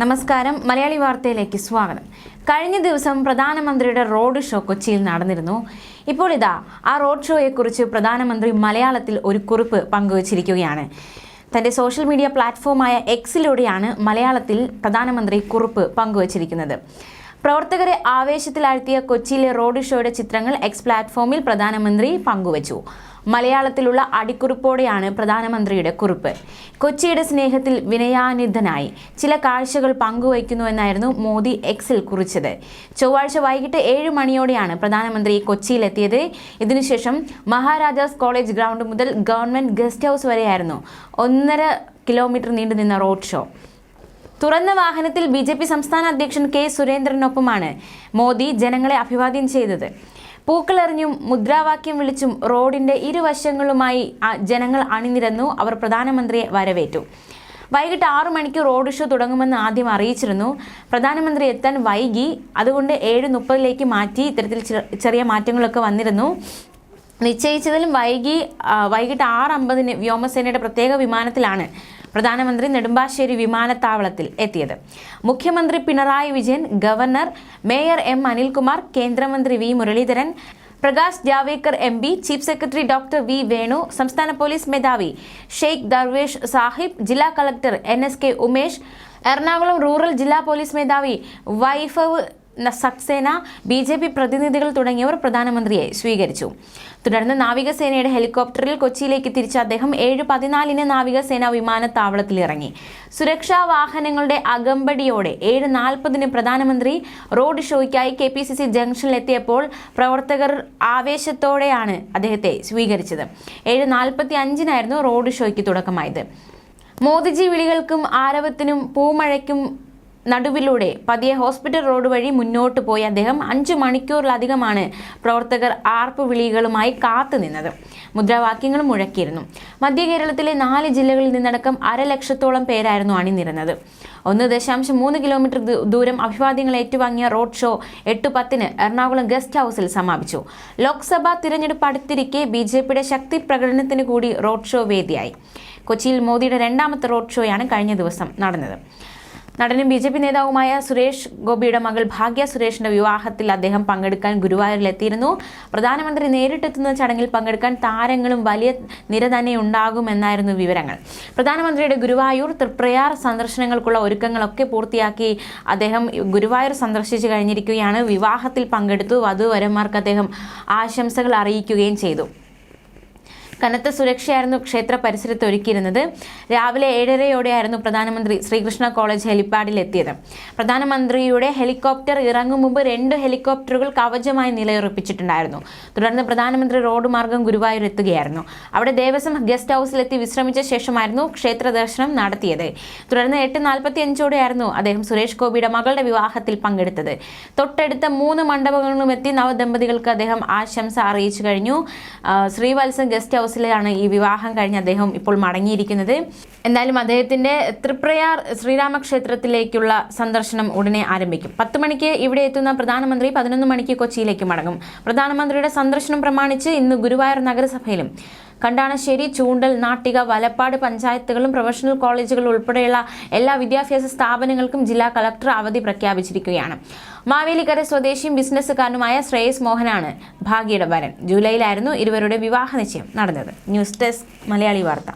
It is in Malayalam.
നമസ്കാരം. മലയാളി വാർത്തയിലേക്ക് സ്വാഗതം. കഴിഞ്ഞ ദിവസം പ്രധാനമന്ത്രിയുടെ റോഡ് ഷോ കൊച്ചിയിൽ നടന്നിരുന്നു. ഇപ്പോൾ ഇതാ ആ റോഡ് ഷോയെക്കുറിച്ച് പ്രധാനമന്ത്രി മലയാളത്തിൽ ഒരു കുറിപ്പ് പങ്കുവച്ചിരിക്കുകയാണ്. തന്റെ സോഷ്യൽ മീഡിയ പ്ലാറ്റ്ഫോമായ എക്സിലൂടെയാണ് മലയാളത്തിൽ പ്രധാനമന്ത്രി കുറിപ്പ് പങ്കുവച്ചിരിക്കുന്നത്. പ്രവർത്തകരെ ആവേശത്തിലാഴ്ത്തിയ കൊച്ചിയിലെ റോഡ് ഷോയുടെ ചിത്രങ്ങൾ എക്സ് പ്ലാറ്റ്ഫോമിൽ പ്രധാനമന്ത്രി പങ്കുവച്ചു. മലയാളത്തിലുള്ള അടിക്കുറിപ്പോടെയാണ് പ്രധാനമന്ത്രിയുടെ കുറിപ്പ്. കൊച്ചിയുടെ സ്നേഹത്തിൽ വിനയാനിധനായി. ചില കാഴ്ചകൾ പങ്കുവയ്ക്കുന്നുവെന്നായിരുന്നു മോദി എക്സിൽ കുറിച്ചത്. ചൊവ്വാഴ്ച വൈകിട്ട് ഏഴ് മണിയോടെയാണ് പ്രധാനമന്ത്രി കൊച്ചിയിലെത്തിയത്. ഇതിനുശേഷം മഹാരാജാസ് കോളേജ് ഗ്രൗണ്ട് മുതൽ ഗവൺമെന്റ് ഗസ്റ്റ് ഹൗസ് വരെയായിരുന്നു. ഒന്നര കിലോമീറ്റർ നീണ്ടുനിന്ന റോഡ് ഷോ. തുറന്ന വാഹനത്തിൽ ബി ജെ പി സംസ്ഥാന അധ്യക്ഷൻ കെ സുരേന്ദ്രനൊപ്പമാണ് മോദി ജനങ്ങളെ അഭിവാദ്യം ചെയ്തത്. പൂക്കളെറിഞ്ഞും മുദ്രാവാക്യം വിളിച്ചും റോഡിന്റെ ഇരുവശങ്ങളുമായി ജനങ്ങൾ അണിനിരന്നു അവർ പ്രധാനമന്ത്രിയെ വരവേറ്റു. വൈകിട്ട് ആറു മണിക്ക് റോഡ് ഷോ തുടങ്ങുമെന്ന് ആദ്യം അറിയിച്ചിരുന്നു. പ്രധാനമന്ത്രി എത്താൻ വൈകി. അതുകൊണ്ട് ഏഴ് മുപ്പതിലേക്ക് മാറ്റി ഇത്തരത്തിൽ ചെറിയ മാറ്റങ്ങളൊക്കെ വന്നിരുന്നു. നിശ്ചയിച്ചതിലും വൈകി വൈകിട്ട് ആറ് അമ്പതിന് വ്യോമസേനയുടെ പ്രത്യേക വിമാനത്തിലാണ് പ്രധാനമന്ത്രി നെടുമ്പാശ്ശേരി വിമാനത്താവളത്തിൽ എത്തിയത്. മുഖ്യമന്ത്രി Pinarayi Vijayan governor mayor M Anilkumar കേന്ദ്രമന്ത്രി V Muraleedharan Prakash Javadekar M P chief secretary doctor V Venu സംസ്ഥാന പോലീസ് മേധാവി ഷെയ്ഖ് ദർവേഷ് സാഹിബ് ജില്ലാ collector N S K Umesh Ernakulam rural ജില്ലാ പോലീസ് മേധാവി വൈഭവ് ന- സക്സേന ബി ജെ പി പ്രതിനിധികൾ തുടങ്ങിയവർ പ്രധാനമന്ത്രിയെ സ്വീകരിച്ചു. തുടർന്ന് നാവികസേനയുടെ ഹെലികോപ്റ്ററിൽ കൊച്ചിയിലേക്ക് തിരിച്ച അദ്ദേഹം ഏഴ് പതിനാലിന് നാവികസേന വിമാനത്താവളത്തിൽ ഇറങ്ങി. സുരക്ഷാ വാഹനങ്ങളുടെ അകമ്പടിയോടെ ഏഴ് നാൽപ്പതിന് പ്രധാനമന്ത്രി റോഡ് ഷോയ്ക്കായി കെ പി സി സി ജംഗ്ഷനിലെത്തിയപ്പോൾ പ്രവർത്തകർ ആവേശത്തോടെയാണ് അദ്ദേഹത്തെ സ്വീകരിച്ചത്. ഏഴ് നാൽപ്പത്തി അഞ്ചിനായിരുന്നു റോഡ് ഷോയ്ക്ക് തുടക്കമായത്. മോദിജി വിളികൾക്കും ആരവത്തിനും പൂമഴയ്ക്കും നടുവിലൂടെ പതിയെ ഹോസ്പിറ്റൽ റോഡ് വഴി മുന്നോട്ട് പോയി അദ്ദേഹം അഞ്ചു മണിക്കൂറിലധികമാണ് പ്രവർത്തകർ ആർപ്പ് വിളികളുമായി കാത്തുനിന്നത് മുദ്രാവാക്യങ്ങളും മുഴക്കിയിരുന്നു. മധ്യ കേരളത്തിലെ നാല് ജില്ലകളിൽ നിന്നടക്കം അരലക്ഷത്തോളം പേരായിരുന്നു അണിനിരുന്നത്. ഒന്ന് ദശാംശം മൂന്ന് കിലോമീറ്റർ ദൂരം അഭിവാദ്യങ്ങൾ ഏറ്റുവാങ്ങിയ റോഡ് ഷോ എട്ട് പത്തിന് എറണാകുളം ഗസ്റ്റ് ഹൗസിൽ സമാപിച്ചു. ലോക്സഭാ തിരഞ്ഞെടുപ്പ് അടുത്തിരിക്കെ ബി ജെ പിയുടെ ശക്തി പ്രകടനത്തിന് കൂടി റോഡ് ഷോ വേദിയായി. കൊച്ചിയിൽ മോദിയുടെ രണ്ടാമത്തെ റോഡ് ഷോയാണ് കഴിഞ്ഞ ദിവസം നടന്നത്. നടനും ബി ജെ പി നേതാവുമായ സുരേഷ് ഗോപിയുടെ മകൾ ഭാഗ്യ സുരേഷിന്റെ വിവാഹത്തിൽ അദ്ദേഹം പങ്കെടുക്കാൻ ഗുരുവായൂരിലെത്തിയിരുന്നു. പ്രധാനമന്ത്രി നേരിട്ടെത്തുന്ന ചടങ്ങിൽ പങ്കെടുക്കാൻ താരങ്ങളും വലിയ നിര തന്നെ ഉണ്ടാകുമെന്നായിരുന്നു വിവരങ്ങൾ. പ്രധാനമന്ത്രിയുടെ ഗുരുവായൂർ തൃപ്രയാർ സന്ദർശനങ്ങൾക്കുള്ള ഒരുക്കങ്ങളൊക്കെ പൂർത്തിയാക്കി അദ്ദേഹം ഗുരുവായൂർ സന്ദർശിച്ചു കഴിഞ്ഞിരിക്കുകയാണ്. വിവാഹത്തിൽ പങ്കെടുത്തു. വധുവരന്മാർക്ക് അദ്ദേഹം ആശംസകൾ അറിയിക്കുകയും ചെയ്തു. കനത്ത സുരക്ഷയായിരുന്നു ക്ഷേത്ര പരിസരത്ത് ഒരുക്കിയിരുന്നത്. രാവിലെ ഏഴരയോടെയായിരുന്നു പ്രധാനമന്ത്രി ശ്രീകൃഷ്ണ കോളേജ് ഹെലിപ്പാഡിൽ എത്തിയത് പ്രധാനമന്ത്രിയുടെ ഹെലികോപ്റ്റർ ഇറങ്ങും മുമ്പ് രണ്ട് ഹെലികോപ്റ്ററുകൾ കവചമായി നിലയുറപ്പിച്ചിട്ടുണ്ടായിരുന്നു. തുടർന്ന് പ്രധാനമന്ത്രി റോഡ് മാർഗം ഗുരുവായൂർ എത്തുകയായിരുന്നു അവിടെ ദേവസ്വം ഗസ്റ്റ് ഹൗസിലെത്തി വിശ്രമിച്ച ശേഷമായിരുന്നു ക്ഷേത്ര ദർശനം നടത്തിയത്. തുടർന്ന് എട്ട് നാൽപ്പത്തി അഞ്ചോടെയായിരുന്നു അദ്ദേഹം സുരേഷ് ഗോപിയുടെ മകളുടെ വിവാഹത്തിൽ പങ്കെടുത്തത്. തൊട്ടടുത്ത മൂന്ന് മണ്ഡപങ്ങളിലും എത്തി നവദമ്പതികൾക്ക് അദ്ദേഹം ആശംസ അറിയിച്ചു കഴിഞ്ഞു. ശ്രീവത്സം ഗസ്റ്റ് ഹൗസിലാണ് ഈ വിവാഹം കഴിഞ്ഞ് അദ്ദേഹം ഇപ്പോൾ മടങ്ങിയിരിക്കുന്നത്. എന്തായാലും അദ്ദേഹത്തിന്റെ തൃപ്രയാർ ശ്രീരാമക്ഷേത്രത്തിലേക്കുള്ള സന്ദർശനം ഉടനെ ആരംഭിക്കും. പത്ത് മണിക്ക് ഇവിടെ എത്തുന്ന പ്രധാനമന്ത്രി പതിനൊന്ന് മണിക്ക് കൊച്ചിയിലേക്ക് മടങ്ങും. പ്രധാനമന്ത്രിയുടെ സന്ദർശനം പ്രമാണിച്ച് ഇന്ന് ഗുരുവായൂർ നഗരസഭയിലും കണ്ടാണശ്ശേരി ചൂണ്ടൽ നാട്ടിക വലപ്പാട് പഞ്ചായത്തുകളും പ്രൊഫഷണൽ കോളേജുകൾ ഉൾപ്പെടെയുള്ള എല്ലാ വിദ്യാഭ്യാസ സ്ഥാപനങ്ങൾക്കും ജില്ലാ കളക്ടർ അവധി പ്രഖ്യാപിച്ചിരിക്കുകയാണ്. മാവേലിക്കര സ്വദേശിയും ബിസിനസ്സുകാരനുമായ ശ്രേയസ് മോഹനാണ് ഭാഗ്യയുടെ വരൻ. ജൂലൈയിലായിരുന്നു ഇരുവരുടെ വിവാഹ നിശ്ചയം നടന്നത്. ന്യൂസ് ഡെസ്ക് മലയാളി വാർത്ത.